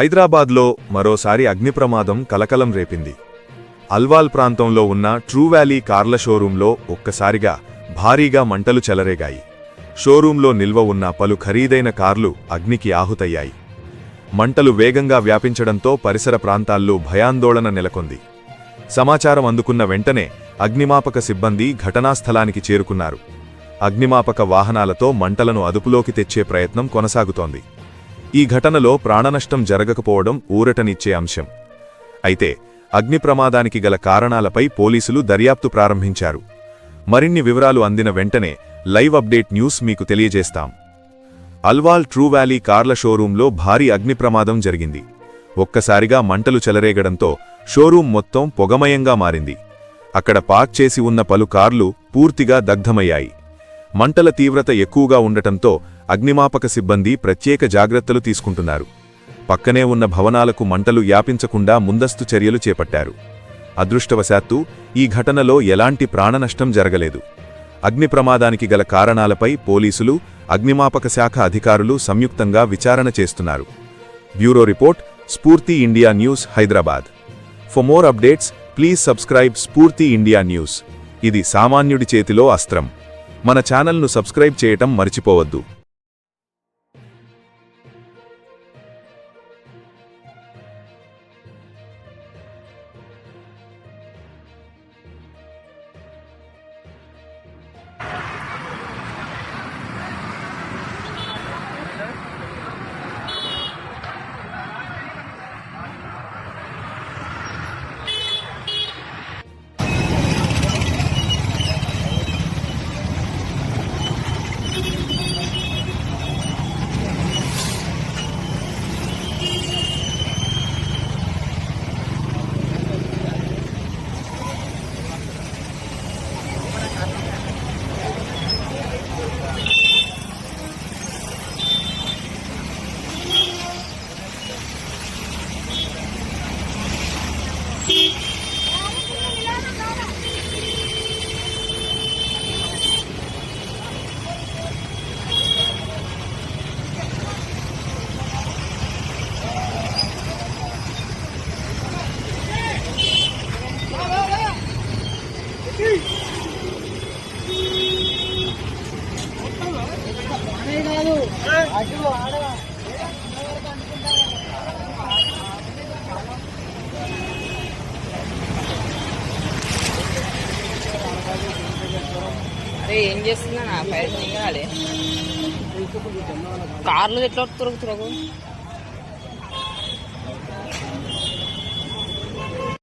హైదరాబాద్లో మరోసారి అగ్ని ప్రమాదం కలకలం రేపింది. అల్వాల్ ప్రాంతంలో ఉన్న ట్రూవ్యాలీ కార్ల షోరూంలో ఒక్కసారిగా భారీగా మంటలు చెలరేగాయి. షోరూంలో నిల్వ ఉన్న పలు ఖరీదైన కార్లు అగ్నికి ఆహుతయ్యాయి. మంటలు వేగంగా వ్యాపించడంతో పరిసర ప్రాంతాల్లో భయాందోళన నెలకొంది. సమాచారం అందుకున్న వెంటనే అగ్నిమాపక సిబ్బంది ఘటనాస్థలానికి చేరుకున్నారు. అగ్నిమాపక వాహనాలతో మంటలను అదుపులోకి తెచ్చే ప్రయత్నం కొనసాగుతోంది. ఈ ఘటనలో ప్రాణనష్టం జరగకపోవడం ఊరటనిచ్చే అంశం. అయితే అగ్ని ప్రమాదానికి గల కారణాలపై పోలీసులు దర్యాప్తు ప్రారంభించారు. మరిన్ని వివరాలు అందిన వెంటనే లైవ్ అప్డేట్ న్యూస్ మీకు తెలియజేస్తాం. అల్వాల్ ట్రూ వ్యాలీ కార్ల షోరూంలో భారీ అగ్ని ప్రమాదం జరిగింది. ఒక్కసారిగా మంటలు చెలరేగడంతో షోరూం మొత్తం పొగమయంగా మారింది. అక్కడ పార్క్ చేసి ఉన్న పలు కార్లు పూర్తిగా దగ్ధమయ్యాయి. మంటల తీవ్రత ఎక్కువగా ఉండటంతో అగ్నిమాపక సిబ్బంది ప్రత్యేక జాగ్రత్తలు తీసుకుంటున్నారు. పక్కనే ఉన్న భవనాలకు మంటలు వ్యాపించకుండా ముందస్తు చర్యలు చేపట్టారు. అదృష్టవశాత్తు ఈ ఘటనలో ఎలాంటి ప్రాణనష్టం జరగలేదు. అగ్ని ప్రమాదానికి గల కారణాలపై పోలీసులు అగ్నిమాపక శాఖ అధికారులు సంయుక్తంగా విచారణ చేస్తున్నారు. Bureau report Spoorthi India news Hyderabad. For more updates please subscribe Spoorthi India news. ఇది సామాన్యుడి చేతిలో అస్త్రం. మన ఛానల్ను సబ్స్క్రైబ్ చేయటం మర్చిపోవద్దు. అరే ఏం చేస్తున్నా? నా పైన దిగాలి. కార్లు ఎట్లా తిరుగుతున్నారు